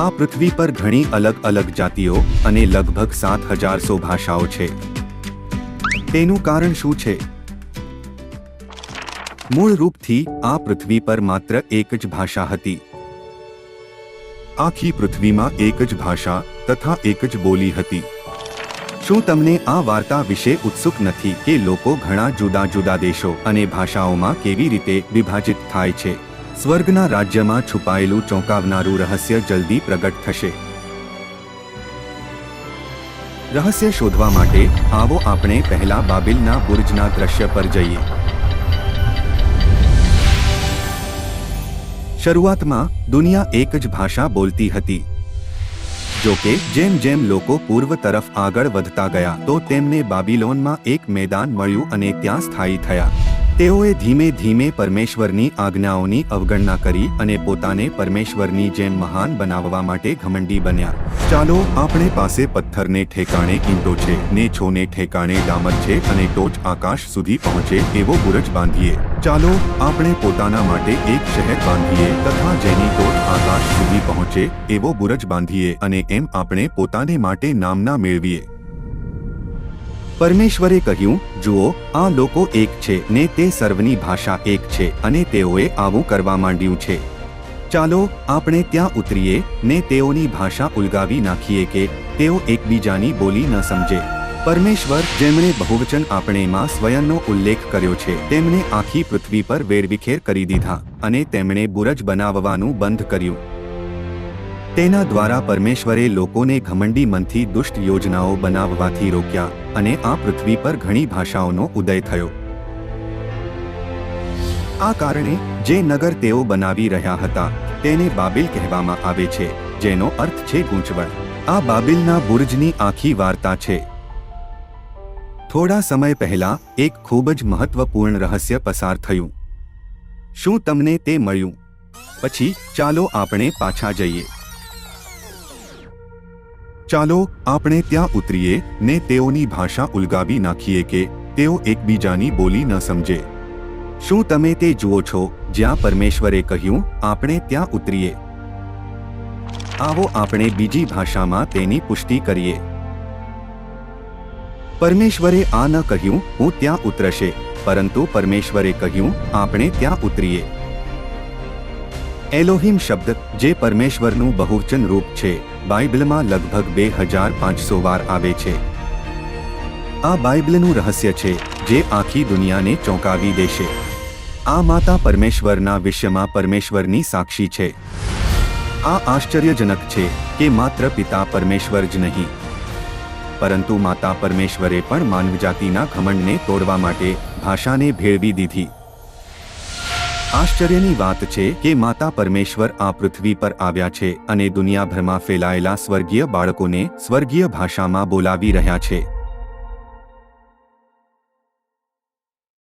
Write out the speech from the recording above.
આ પૃથ્વી પર ઘણી અલગ અલગ જાતિઓ અને લગભગ સાત હજારસો ભાષાઓ છે. તેનું કારણ શું છે? મૂળ રૂપથી આ પૃથ્વી પર માત્ર એક જ ભાષા હતી. આખી પૃથ્વીમાં એક જ ભાષા તથા એક જ બોલી હતી. શું તમને આ વાર્તા વિશે ઉત્સુક નથી કે લોકો ઘણા જુદા જુદા દેશો અને ભાષાઓમાં કેવી રીતે વિભાજિત થાય છે? સ્વર્ગના રાજ્યમાં છુપાયેલું ચોંકાવનારું રહસ્ય જલ્દી પ્રગટ થશે. રહસ્ય શોધવા માટે આવો આપણે પહેલા બાબિલના બુર્જના દ્રશ્ય પર જઈએ. શરૂઆતમાં દુનિયા એક જ ભાષા બોલતી હતી. જો કે, જેમ જેમ લોકો પૂર્વ તરફ આગળ વધતા ગયા, તો તેમને બાબિલોનમાં એક મેદાન મળ્યું અને ત્યાં સ્થાયી થયા. તેઓએ ધીમે ધીમે પરમેશ્વરની આજ્ઞાઓની અવગણના કરી અને પોતાને પરમેશ્વરની જેમ મહાન બનાવવા માટે ઘમંડી બન્યા. ચાલો, આપણે પાસે પથ્થરને ઠેકાણે ઈંટો છે ને છોને ઠેકાણે ડામર છે અને ટોચ આકાશ સુધી પહોંચે એવો બુરજ બાંધીએ. ચાલો, આપણે પોતાના માટે એક શહેર બાંધીએ તથા જેની ટોચ આકાશ સુધી પહોંચે એવો બુરજ બાંધીએ અને એમ આપણે પોતાને માટે નામના મેળવીએ. પરમેશ્વરે કહ્યું, જુઓ, આ લોકો એક છે ને તે સર્વની ભાષા એક છે અને તેઓએ આવું કરવા માંડ્યું છે. ચાલો, આપણે ત્યાં ઉતરીએ ને તેઓની ભાષા ઉલગાવી નાખીએ કે તેઓ એકબીજાની બોલી ન સમજે. પરમેશ્વર, જેમણે બહુવચન આપણેમાં સ્વયંનો ઉલ્લેખ કર્યો છે, તેમણે આખી પૃથ્વી પર વેરવિખેર કરી દીધા અને તેમણે બુરજ બનાવવાનું બંધ કર્યું. તેના દ્વારા પરમેશ્વરે લોકોને ઘમંડી મનથી દુષ્ટ યોજનાઓ બનાવવાથી રોક્યા અને આ પૃથ્વી પર ઘણી ભાષાઓનો ઉદય થયો. આ કારણે જે નગર તેઓ બનાવી રહ્યા હતા, તેને બાબિલ કહેવામાં આવે છે, જેનો અર્થ છે ગૂંચવણ. આ બાબિલના બુર્જની આખી વાર્તા છે. થોડા સમય પહેલા એક ખૂબ જ મહત્વપૂર્ણ રહસ્ય પસાર થયું. શું તમને તે મળ્યું? પછી ચાલો આપણે પાછા જઈએ. ચાલો આપણે ત્યાં ઉતરીએ ને તેઓની ભાષા ઉલગાવી નાખીએ કે તેઓ એકબીજાની બોલી ન સમજે. શું તમે તે જુઓ છો? જ્યાં પરમેશ્વરે કહ્યું, આપણે ત્યાં ઉતરીએ. આવો આપણે બીજી ભાષામાં તેની પુષ્ટિ કરીએ. પરમેશ્વરે આ ન કહ્યું, હું ત્યાં ઉતરશે. પરંતુ પરમેશ્વરે કહ્યું, આપણે ત્યાં ઉતરીએ. એલોહિમ શબ્દ, જે પરમેશ્વરનું બહુવચન રૂપ છે બાઇબલમાં લગભગ બે હજાર પાંચસો વાર આવે છે. આ બાઇબલનું રહસ્ય છે જે આખી દુનિયાને ચોંકાવી દેશે. આ માતા પરમેશ્વરના વિશ્વમાં પરમેશ્વરની સાક્ષી છે. આ આશ્ચર્યજનક છે કે માત્ર પિતા પરમેશ્વર જ નહીં. પરંતુ માતા પરમેશ્વરે પણ માનવજાતિના ઘમંડને તોડવા માટે ભાષાને ભેળવી દીધી. આશ્ચર્યની વાત છે કે માતા પરમેશ્વર આ પૃથ્વી પર આવ્યા છે અને દુનિયાભરમાં ફેલાયેલા સ્વર્ગીય બાળકોને સ્વર્ગીય ભાષામાં બોલાવી રહ્યા છે.